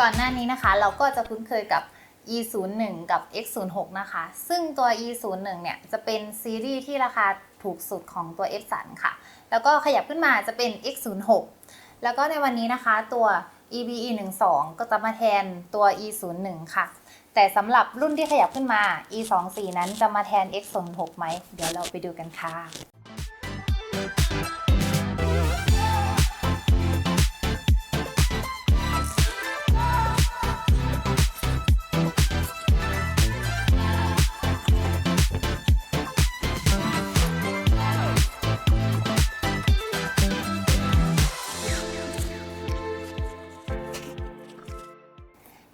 ก่อนหน้านี้นะคะ เราก็จะคุ้นเคยกับ E01 กับ X06 นะคะ ซึ่งตัว E01 เนี่ยจะเป็นซีรีส์ที่ราคาถูกสุดของตัว F สันค่ะ แล้วก็ขยับขึ้นมาจะเป็น X06 แล้วก็ในวันนี้นะคะตัว EBE12 ก็จะมาแทนตัว E01 ค่ะ แต่สำหรับรุ่นที่ขยับขึ้นมา E24 นั้นจะมาแทน X06 ไหม เดี๋ยวเราไปดูกันค่ะ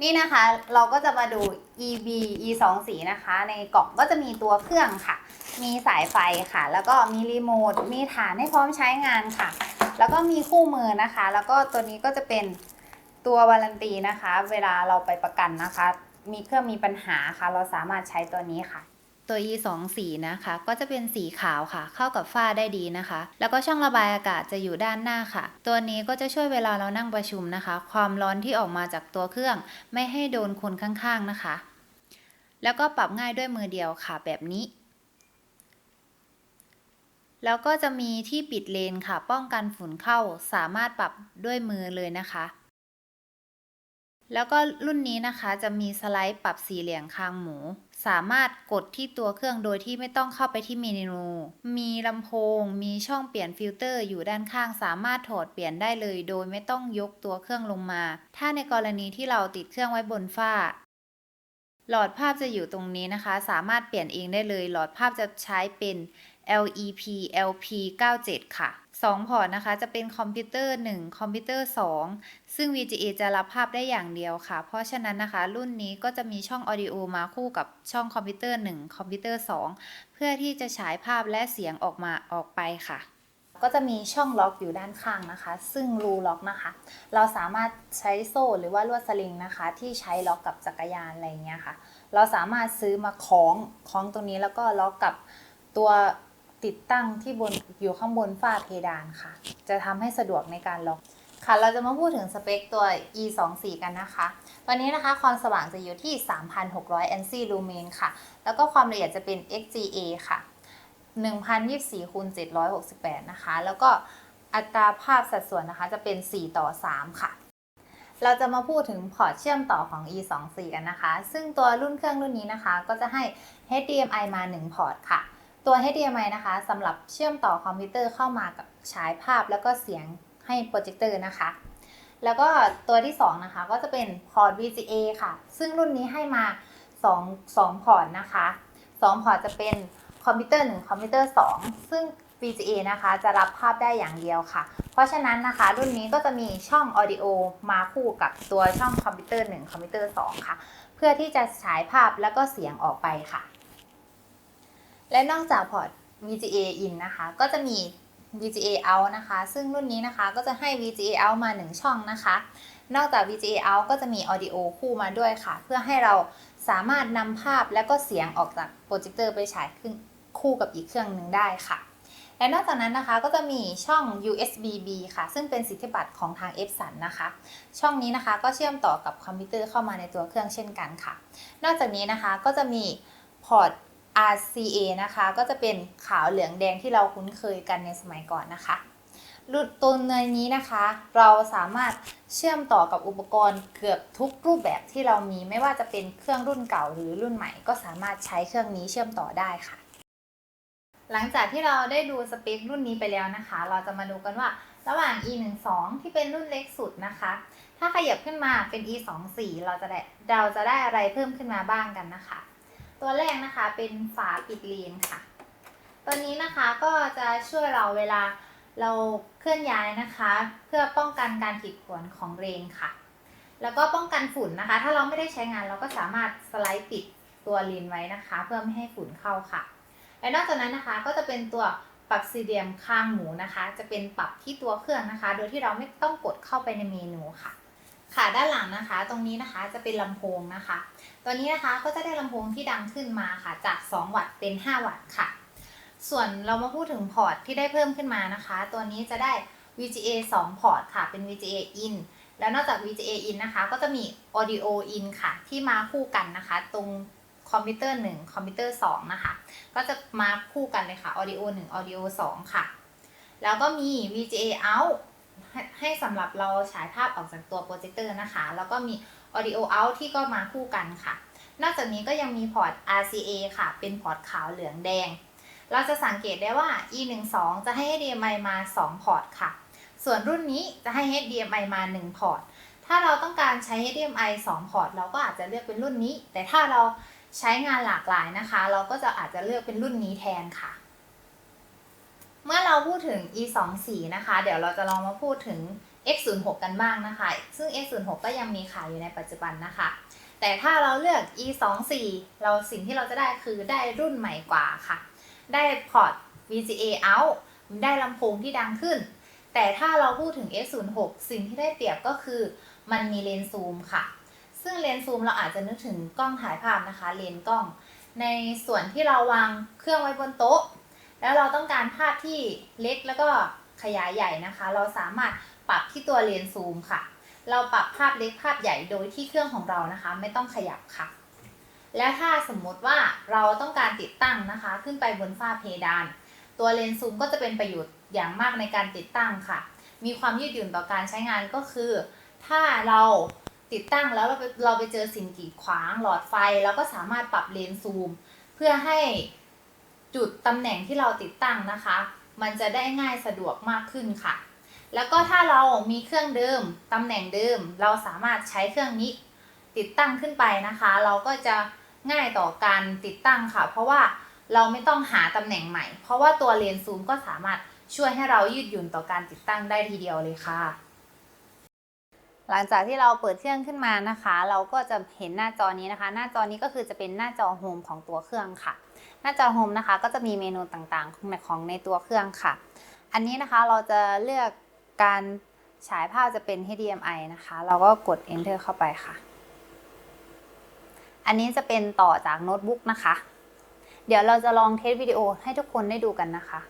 นี่นะคะเราก็จะมาดู EB E24 นะคะ ในกล่องก็จะมีตัวเครื่องค่ะ มีสายไฟค่ะ แล้วก็มีรีโมท มีฐานให้พร้อมใช้งานค่ะ แล้วก็มีคู่มือนะคะ แล้วก็ตัวนี้ก็จะเป็นตัววารันตีนะคะ เวลาเราไปประกันนะคะ มีเครื่องมีปัญหาค่ะ เราสามารถใช้ตัวนี้ค่ะ ตัว E 2สีนะคะ ก็จะเป็นสีขาวค่ะ เข้ากับฝ้าได้ดีนะคะ แล้วก็ช่องระบายอากาศจะอยู่ด้านหน้าค่ะ ตัวนี้ก็จะช่วยเวลาเรานั่งประชุมนะคะ ความร้อนที่ออกมาจากตัวเครื่อง ไม่ให้โดนคนข้างๆนะคะ แล้วก็ปรับง่ายด้วยมือเดียวค่ะ แบบนี้ แล้วก็จะมีที่ปิดเลนค่ะ ป้องกันฝุ่นเข้า สามารถปรับด้วยมือเลยนะคะแล้วก็รุ่นนี้นะคะจะมีสไลด์ปรับสีเหลี่ยงคางหมู สามารถกดที่ตัวเครื่องโดยที่ไม่ต้องเข้าไปที่เมนู มีลำโพง มีช่องเปลี่ยนฟิลเตอร์อยู่ด้านข้าง สามารถถอดเปลี่ยนได้เลย โดยไม่ต้องยกตัวเครื่องลงมา ถ้าในกรณีที่เราติดเครื่องไว้บนฝ้า หลอดภาพจะอยู่ตรงนี้นะคะ สามารถเปลี่ยนเองได้เลย หลอดภาพจะใช้เป็น LEP LP97 ค่ะ 2 พอร์ตนะคะ จะเป็นคอมพิวเตอร์ 1 คอมพิวเตอร์ 2 ซึ่ง VGA จะรับภาพได้อย่างเดียวค่ะ เพราะฉะนั้นนะคะ รุ่นนี้ก็จะมีช่อง Audio มาคู่กับช่องคอมพิวเตอร์ 1 คอมพิวเตอร์ 2 เพื่อที่จะฉายภาพและเสียงออกมาออกไปค่ะ ก็จะมีช่องล็อกอยู่ด้านข้างนะคะ ซึ่งรูล็อกนะคะ เราสามารถใช้โซ่หรือว่าลวดสลิงนะคะ ที่ใช้ล็อกกับจักรยานอะไรเงี้ยค่ะ เราสามารถซื้อมาคล้องคล้องตรงนี้แล้วก็ล็อกกับตัว ติดตั้งที่บนอยู่ข้างบนฝ้าเพดานค่ะ จะทำให้สะดวกในการล็อกค่ะ เราจะมาพูดถึงสเปคตัว e 2 4กันนะคะตัวนี้นะคะความสว่างจะอยู่ที่ 3,600 ANSI lumen ค่ะ แล้วก็ความละเอียดจะเป็น XGA ค่ะ 1024คูณ768 นะคะ แล้วก็อัตราภาพสัดส่วนนะคะจะเป็น 4 ต่อ 3 ค่ะ เราจะมาพูดถึงพอร์ตเชื่อมต่อของ e 2 4กันนะคะ ซึ่งตัวรุ่นเครื่องรุ่นนี้นะคะ ก็จะให้ HDMI มา 1 พอร์ตค่ะ ตัว HDMI นะคะสำหรับเชื่อมต่อคอมพิวเตอร์เข้ามากับฉายภาพแล้วก็เสียงให้โปรเจคเตอร์นะคะ แล้วก็ตัวที่ 2 นะคะ ก็จะเป็นพอร์ต VGA ค่ะ ซึ่งรุ่นนี้ให้มา 2 2พอร์ตนะคะ 2 พอร์ตจะเป็นคอมพิวเตอร์ 1 คอมพิวเตอร์ 2 ซึ่ง VGA นะคะจะรับภาพได้อย่างเดียวค่ะ เพราะฉะนั้นนะคะ รุ่นนี้ก็จะมีช่อง Audio มาคู่กับตัวช่องคอมพิวเตอร์ 1 คอมพิวเตอร์ 2 ค่ะ เพื่อที่จะฉายภาพแล้วก็เสียงออกไปค่ะ และนอกจากพอร์ต VGA in นะคะ ก็จะมี VGA out นะคะ ซึ่งรุ่นนี้นะคะก็จะให้ VGA out มา 1 ช่องนะคะ นอกจาก VGA out ก็จะมี audio คู่มาด้วยค่ะ เพื่อให้เราสามารถนำภาพและก็เสียงออกจากโปรเจคเตอร์ไปฉายขึ้นคู่กับอีกเครื่องหนึ่งได้ค่ะ และนอกจากนั้นนะคะก็จะมีช่อง USB-B ค่ะ ซึ่งเป็นสิทธิบัตรของทาง f s u n นะคะ ช่องนี้นะคะก็เชื่อมต่อกับคอมพิวเตอร์เข้ามาในตัวเครื่องเช่นกันค่ะ นอกจากนี้นะคะก็จะมีพอร์ต RCA นะคะ ก็จะเป็นขาวเหลืองแดงที่เราคุ้นเคยกันในสมัยก่อนนะคะรุ่นตัวเนยนี้นะคะ เราสามารถเชื่อมต่อกับอุปกรณ์เกือบทุกรูปแบบที่เรามีไม่ว่าจะเป็นเครื่องรุ่นเก่าหรือรุ่นใหม่ ก็สามารถใช้เครื่องนี้เชื่อมต่อได้ค่ะ หลังจากที่เราได้ดูสเปครุ่นนี้ไปแล้วนะคะ เราจะมาดูกันว่าระหว่าง e12 ที่เป็นรุ่นเล็กสุดนะคะ ถ้าขยับขึ้นมาเป็น e24 เราจะได้เราจะได้อะไรเพิ่มขึ้นมาบ้างกันนะคะ ตัวแรกนะคะเป็นฝาปิดเลนค่ะ ตัวนี้นะคะก็จะช่วยเราเวลาเราเคลื่อนย้ายนะคะ เพื่อป้องกันการขีดข่วนของเรนค่ะ แล้วก็ป้องกันฝุ่นนะคะ ถ้าเราไม่ได้ใช้งานเราก็สามารถสไลด์ปิดตัวเลนไว้นะคะ เพื่อไม่ให้ฝุ่นเข้าค่ะ และนอกจากนั้นนะคะก็จะเป็นตัวปรับซีเดียมข้างหมูนะคะ จะเป็นปรับที่ตัวเครื่องนะคะ โดยที่เราไม่ต้องกดเข้าไปในเมนูค่ะ ค่ะด้านหลังนะคะ ตรงนี้นะคะจะเป็นลำโพงนะคะ ตัวนี้นะคะก็จะได้ลำโพงที่ดังขึ้นมาค่ะ จาก 2 วัตต์เป็น 5 วัตต์ค่ะ ส่วนเรามาพูดถึงพอร์ตที่ได้เพิ่มขึ้นมานะคะ ตัวนี้จะได้ VGA 2 พอร์ตค่ะ เป็น VGA in แล้วนอกจาก VGA in นะคะ ก็จะมี audio in ค่ะ ที่มาคู่กันนะคะ ตรงคอมพิวเตอร์ 1 คอมพิวเตอร์ 2 นะคะ ก็จะมาคู่กันเลยค่ะ audio 1 audio 2 ค่ะ แล้วก็มี VGA out ให้ให้สำหรับเราฉายภาพออกจากตัวโปรเจคเตอร์นะคะ แล้วก็มี audio out ที่ก็มาคู่กันค่ะ นอกจากนี้ก็ยังมีพอร์ต RCA ค่ะ เป็นพอร์ตขาวเหลืองแดง เราจะสังเกตได้ว่า E12 จะให้ HDMI มา 2 พอร์ตค่ะ ส่วนรุ่นนี้จะให้ HDMI มา 1 พอร์ต ถ้าเราต้องการใช้ HDMI 2 พอร์ต เราก็อาจจะเลือกเป็นรุ่นนี้ แต่ถ้าเราใช้งานหลากหลายนะคะ เราก็จะอาจจะเลือกเป็นรุ่นนี้แทนค่ะ เมื่อเราพูดถึง E24 นะคะ เดี๋ยวเราจะลองมาพูดถึง X06 กันบ้างนะคะ ซึ่ง X06 ก็ยังมีขายอยู่ในปัจจุบันนะคะ แต่ถ้าเราเลือก E24 เราสิ่งที่เราจะได้คือได้รุ่นใหม่กว่าค่ะ ได้พอร์ต VGA out ได้ลำโพงที่ดังขึ้น แต่ถ้าเราพูดถึง S06 สิ่งที่ได้เปรียบก็คือมันมีเลนส์ซูมค่ะ ซึ่งเลนส์ซูมเราอาจจะนึกถึงกล้องถ่ายภาพนะคะ เลนส์กล้อง ในส่วนที่เราวางเครื่องไว้บนโต๊ะ แล้วเราต้องการภาพที่เล็กแล้วก็ขยายใหญ่นะคะ เราสามารถปรับที่ตัวเลนส์ซูมค่ะ เราปรับภาพเล็กภาพใหญ่โดยที่เครื่องของเรานะคะ ไม่ต้องขยับค่ะ และถ้าสมมติว่าเราต้องการติดตั้งนะคะ ขึ้นไปบนฝ้าเพดาน ตัวเลนส์ซูมก็จะเป็นประโยชน์อย่างมากในการติดตั้งค่ะ มีความยืดหยุ่นต่อการใช้งานก็คือ ถ้าเราติดตั้งแล้วเราไปเราไปเจอสิ่งกีดขวางหลอดไฟ เราก็สามารถปรับเลนส์ซูม เพื่อให้ จุดตำแหน่งที่เราติดตั้งนะคะ มันจะได้ง่ายสะดวกมากขึ้นค่ะ แล้วก็ถ้าเรามีเครื่องเดิมตำแหน่งเดิม เราสามารถใช้เครื่องนี้ติดตั้งขึ้นไปนะคะ เราก็จะง่ายต่อการติดตั้งค่ะ เพราะว่าเราไม่ต้องหาตำแหน่งใหม่ เพราะว่าตัวเลนส์ซูมก็สามารถช่วยให้เรายืดหยุ่นต่อการติดตั้งได้ทีเดียวเลยค่ะ หลังจากที่เราเปิดเครื่องขึ้นมานะคะ เราก็จะเห็นหน้าจอนี้นะคะ หน้าจอนี้ก็คือจะเป็นหน้าจอโฮมของตัวเครื่องค่ะ หน้าจอโฮมนะคะ ก็จะมีเมนูต่างๆของในตัวเครื่องค่ะ อันนี้นะคะเราจะเลือกการฉายภาพจะเป็น HDMI นะคะ เราก็กด enter เข้าไปค่ะ อันนี้จะเป็นต่อจากโน้ตบุ๊กนะคะ เดี๋ยวเราจะลองเทสวิดีโอให้ทุกคนได้ดูกันนะคะ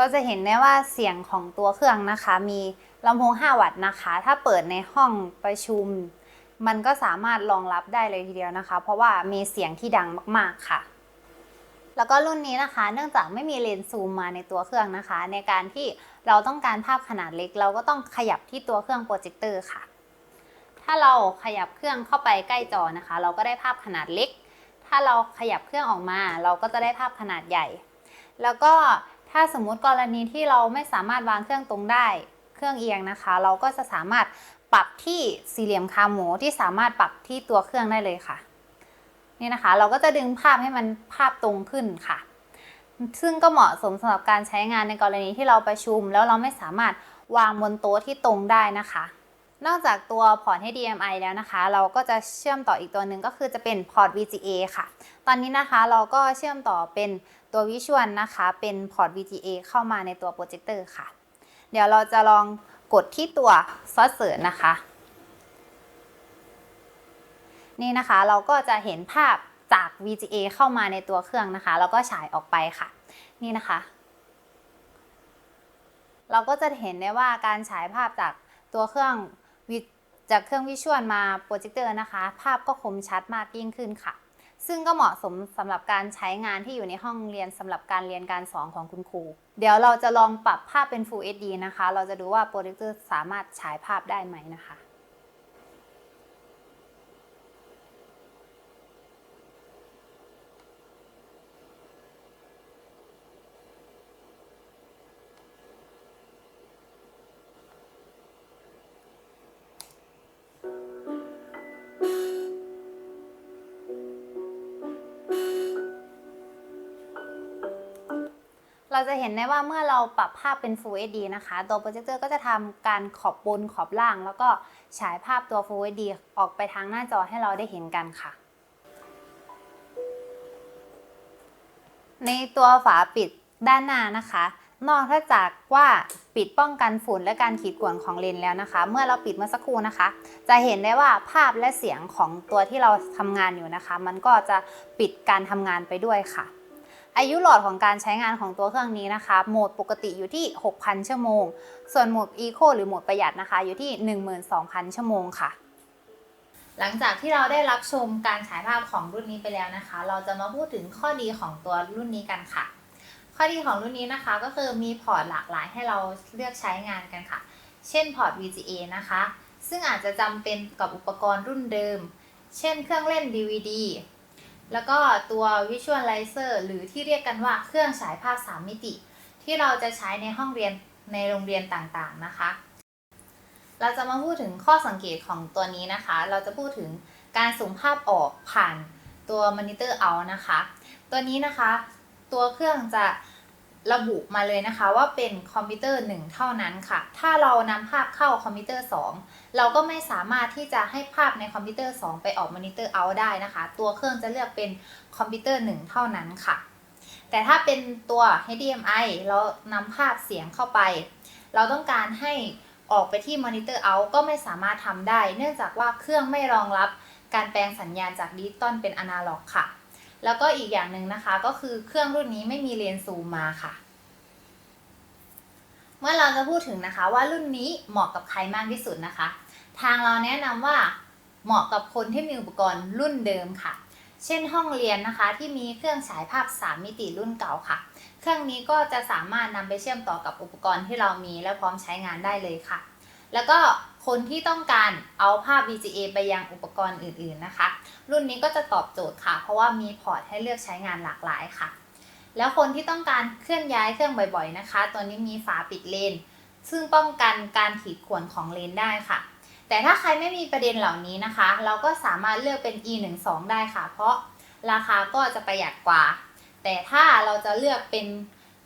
เราจะเห็นได้ว่าเสียงของตัวเครื่องนะคะ มีลำโพง 5 วัตต์นะคะ ถ้าเปิดในห้องประชุม มันก็สามารถรองรับได้เลยทีเดียวนะคะ เพราะว่ามีเสียงที่ดังมากๆค่ะ แล้วก็รุ่นนี้นะคะ เนื่องจากไม่มีเลนส์ซูมมาในตัวเครื่องนะคะ ในการที่เราต้องการภาพขนาดเล็ก เราก็ต้องขยับที่ตัวเครื่องโปรเจคเตอร์ค่ะ ถ้าเราขยับเครื่องเข้าไปใกล้จอนะคะ เราก็ได้ภาพขนาดเล็ก ถ้าเราขยับเครื่องออกมา เราก็จะได้ภาพขนาดใหญ่ แล้วก็ ถ้าสมมุติกรณีที่เราไม่สามารถวางเครื่องตรงได้เครื่องเอียงนะคะ เราก็จะสามารถปรับที่สี่เหลี่ยมคาหมูที่สามารถปรับที่ตัวเครื่องได้เลยค่ะนี่นะคะ เราก็จะดึงภาพให้มันภาพตรงขึ้นค่ะ ซึ่งก็เหมาะสมสำหรับการใช้งานในกรณีที่เราประชุม แล้วเราไม่สามารถวางบนโต๊ะที่ตรงได้นะคะ นอกจากตัวพอร์ต HDMI แล้วนะคะ เราก็จะเชื่อมต่ออีกตัวหนึ่งก็คือจะเป็นพอร์ต VGA ค่ะ ตอนนี้นะคะเราก็เชื่อมต่อเป็น ตัววิชวลนะคะเป็นพอร์ต VGA เข้ามาในตัวโปรเจคเตอร์ค่ะ เดี๋ยวเราจะลองกดที่ตัวซอสเสร์ชนะคะ นี่นะคะเราก็จะเห็นภาพจาก VGA เข้ามาในตัวเครื่องนะคะ แล้วก็ฉายออกไปค่ะ นี่นะคะ เราก็จะเห็นได้ว่าการฉายภาพจากตัวเครื่องวิจากเครื่องวิชวลมาโปรเจคเตอร์นะคะ ภาพก็คมชัดมากยิ่งขึ้นค่ะ ซึ่งก็เหมาะสมสำหรับการใช้งานที่อยู่ในห้องเรียนสำหรับการเรียนการสอนของคุณครู เดี๋ยวเราจะลองปรับภาพเป็น Full HD นะคะ เราจะดูว่าโปรเจคเตอร์สามารถฉายภาพได้ไหมนะคะ เราจะเห็นได้ว่าเมื่อเราปรับภาพเป็น Full HD นะคะ ตัวโปรเจคเตอร์ก็จะทำการขอบบนขอบล่าง แล้วก็ฉายภาพตัว Full HD ออกไปทางหน้าจอให้เราได้เห็นกันค่ะ ในตัวฝาปิดด้านหน้านะคะ นอกจากว่าปิดป้องกันฝุ่นและการขีดข่วนของเลนแล้วนะคะ เมื่อเราปิดเมื่อสักครู่นะคะ จะเห็นได้ว่าภาพและเสียงของตัวที่เราทำงานอยู่นะคะ มันก็จะปิดการทำงานไปด้วยค่ะ อายุหลอดของการใช้งานของตัวเครื่องนี้นะคะ โหมดปกติอยู่ที่ 6,000 ชั่วโมง ส่วนโหมด Eco หรือโหมดประหยัดนะคะ อยู่ที่ 12,000 ชั่วโมงค่ะ หลังจากที่เราได้รับชมการฉายภาพของรุ่นนี้ไปแล้วนะคะ เราจะมาพูดถึงข้อดีของตัวรุ่นนี้กันค่ะ ข้อดีของรุ่นนี้นะคะก็คือมีพอร์ตหลากหลายให้เราเลือกใช้งานกันค่ะ เช่นพอร์ต VGA นะคะ ซึ่งอาจจะจำเป็นกับอุปกรณ์รุ่นเดิม เช่น เครื่องเล่น DVD แล้วก็ตัว Visualizer หรือที่เรียกกันว่าเครื่องฉายภาพ 3 มิติ ที่เราจะใช้ในห้องเรียนในโรงเรียนต่างๆนะคะ เราจะมาพูดถึงข้อสังเกตของตัวนี้นะคะ เราจะพูดถึงการส่งภาพออกผ่านตัวมอนิเตอร์เอานะคะ ตัวนี้นะคะ ตัวเครื่องจะ ระบุมาเลยนะคะว่าเป็นคอมพิวเตอร์ 1 เท่านั้นค่ะ ถ้าเรานำภาพเข้าคอมพิวเตอร์ 2 เราก็ไม่สามารถที่จะให้ภาพในคอมพิวเตอร์ 2 ไปออกมอนิเตอร์เอาได้นะคะ ตัวเครื่องจะเลือกเป็นคอมพิวเตอร์ 1 เท่านั้นค่ะ แต่ถ้าเป็นตัว HDMI เรานำภาพเสียงเข้าไป เราต้องการให้ออกไปที่มอนิเตอร์เอาก็ไม่สามารถทำได้ เนื่องจากว่าเครื่องไม่รองรับการแปลงสัญญาณจากดิจิตอลเป็นอนาล็อกค่ะ แล้วก็อีกอย่างหนึ่งนะคะก็คือเครื่องรุ่นนี้ไม่มีเลนส์ซูมมาค่ะ เมื่อเราจะพูดถึงนะคะว่ารุ่นนี้เหมาะกับใครมากที่สุดนะคะ ทางเราแนะนำว่าเหมาะกับคนที่มีอุปกรณ์รุ่นเดิมค่ะ เช่นห้องเรียนนะคะ ที่มีเครื่องฉายภาพ 3 มิติรุ่นเก่าค่ะ เครื่องนี้ก็จะสามารถนำไปเชื่อมต่อกับอุปกรณ์ที่เรามีและพร้อมใช้งานได้เลยค่ะ แล้วก็ คนที่ต้องการเอาภาพ VGA ไปยังอุปกรณ์อื่นๆนะคะ รุ่นนี้ก็จะตอบโจทย์ค่ะ เพราะว่ามีพอร์ตให้เลือกใช้งานหลากหลายค่ะ แล้วคนที่ต้องการเคลื่อนย้ายเครื่องบ่อยๆนะคะ ตัวนี้มีฝาปิดเลน ซึ่งป้องกันการขีดข่วนของเลนได้ค่ะ แต่ถ้าใครไม่มีประเด็นเหล่านี้นะคะ เราก็สามารถเลือกเป็น e12 ได้ค่ะ เพราะราคาก็จะประหยัดกว่า แต่ถ้าเราจะเลือกเป็น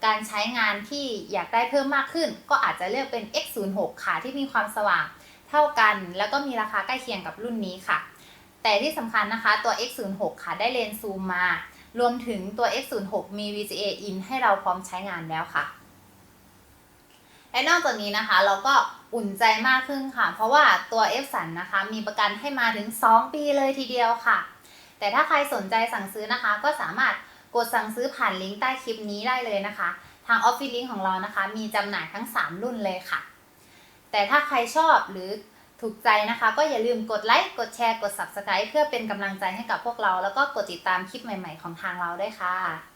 การใช้งานที่อยากได้เพิ่มมากขึ้น ก็อาจจะเลือกเป็น x06 ค่ะที่มีความสว่าง เท่ากัน แล้วก็มีราคาใกล้เคียงกับรุ่นนี้ค่ะ แต่ที่สำคัญนะคะตัว x06 ค่ะได้เลนส์ซูมมา รวมถึงตัว x06 มี VGA in ให้เราพร้อมใช้งานแล้วค่ะและนอกจากนี้นะคะเราก็อุ่นใจมากขึ้นค่ะ เพราะว่าตัว f สันนะคะ มีประกันให้มาถึง 2 ปีเลยทีเดียวค่ะ แต่ถ้าใครสนใจสั่งซื้อนะคะ ก็สามารถกดสั่งซื้อผ่านลิงก์ใต้คลิปนี้ได้เลยนะคะ ทางออฟฟิศลิงก์ของเรานะคะ มีจำหน่ายทั้ง 3 รุ่นเลยค่ะ แต่ถ้าใครชอบหรือถูกใจนะคะ ก็อย่าลืมกดไลค์ กดแชร์ กด Subscribe เพื่อเป็นกำลังใจให้กับพวกเรา แล้วก็กดติดตามคลิปใหม่ ๆ ของทางเราด้วยค่ะ